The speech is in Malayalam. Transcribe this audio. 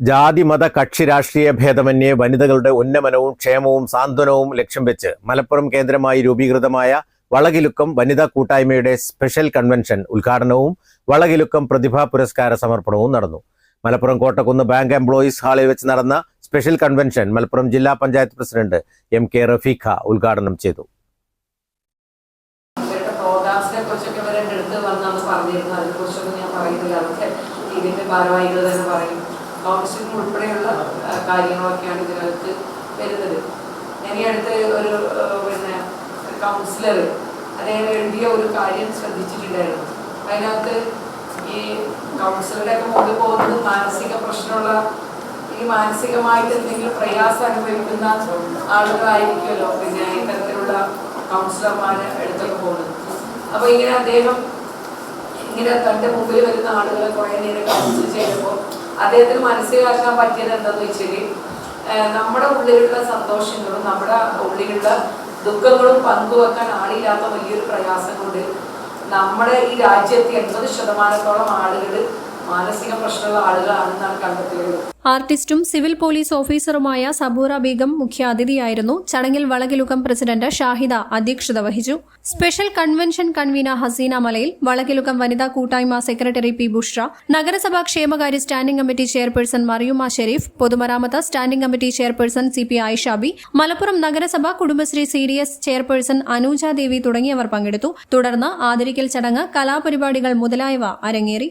ജാതി മത കക്ഷി രാഷ്ട്രീയ ഭേദമന്യേ വനിതകളുടെ ഉന്നമനവും ക്ഷേമവും സാന്ത്വനവും ലക്ഷ്യം വെച്ച് മലപ്പുറം കേന്ദ്രമായി രൂപീകൃതമായ വളകിലുക്കം വനിതാ കൂട്ടായ്മയുടെ സ്പെഷ്യൽ കൺവെൻഷൻ ഉദ്ഘാടനവും വളകിലുക്കം പ്രതിഭാ പുരസ്കാര സമർപ്പണവും നടന്നു. മലപ്പുറം കോട്ടക്കുന്ന് ബാങ്ക് എംപ്ലോയീസ് ഹാളിൽ വെച്ച് നടന്ന സ്പെഷ്യൽ കൺവെൻഷൻ മലപ്പുറം ജില്ലാ panchayat president M K Rafeekha ഉദ്ഘാടനം ചെയ്തു. ഇതിന്റെ ഭാരവാഹികൾ തന്നെ പറയും. കൗൺസിലിംഗ് ഉൾപ്പെടെയുള്ള കാര്യങ്ങളൊക്കെയാണ് ഇതിനകത്ത് വരുന്നത്. ഞാൻ ഈ അടുത്ത് ഒരു പിന്നെ കൗൺസിലർ അദ്ദേഹം എഴുതിയ ഒരു കാര്യം ശ്രദ്ധിച്ചിട്ടുണ്ടായിരുന്നു. അതിനകത്ത് ഈ കൗൺസിലറുടെ ഒക്കെ മുകളിൽ പോകുന്നത് മാനസിക പ്രശ്നമുള്ള ഈ മാനസികമായിട്ട് എന്തെങ്കിലും പ്രയാസം അനുഭവിക്കുന്ന ആളുകളായിരിക്കുമല്ലോ പിന്നെ ഇത്തരത്തിലുള്ള കൗൺസിലർമാരെ എടുത്തൊക്കെ പോകുന്നത്. അപ്പൊ ഇങ്ങനെ അദ്ദേഹം ഇങ്ങനെ തന്റെ മുമ്പിൽ വരുന്ന ആളുകളെ കുറെ നേരം കൗൺസിൽ ചെയ്തപ്പോൾ അദ്ദേഹത്തിന് മനസ്സിലാക്കാൻ പറ്റിയത് എന്താണെന്ന് വെച്ചാൽ നമ്മുടെ ഉള്ളിലുള്ള സന്തോഷങ്ങളും നമ്മുടെ ഉള്ളിലുള്ള ദുഃഖങ്ങളും പങ്കുവെക്കാൻ ആളില്ലാത്ത വലിയൊരു പ്രയാസം കൊണ്ട് നമ്മുടെ ഈ രാജ്യത്തെ എൺപത് ശതമാനത്തോളം ആളുകൾ മാനസിക പ്രശ്നമുള്ള ആളുകളാണെന്നാണ് കണ്ടെത്തിയത് ആർട്ടിസ്റ്റും സിവിൽ പോലീസ് ഓഫീസറുമായ സബൂറ ബീഗം മുഖ്യാതിഥിയായിരുന്നു ചടങ്ങിൽ വളകിലുക്കം പ്രസിഡന്റ് ഷാഹിദ അധ്യക്ഷത വഹിച്ചു. സ്പെഷ്യൽ കൺവെൻഷൻ കൺവീന ഹസീന മലയിൽ വളകിലുക്കം വനിതാ കൂട്ടായ്മ സെക്രട്ടറി പി ബുഷ്ര നഗരസഭാ ക്ഷേമകാര്യ standing committee chairperson Mariyumma Sherif പൊതുമരാമത്ത് standing committee chairperson C P Ayishabi Malappuram നഗരസഭ Kudumbashree C D S chairperson Anuja Devi തുടങ്ങിയവർ പങ്കെടുത്തു. തുടർന്ന് ആദരിക്കൽ ചടങ്ങ് കലാപരിപാടികൾ മുതലായവ അരങ്ങേറി.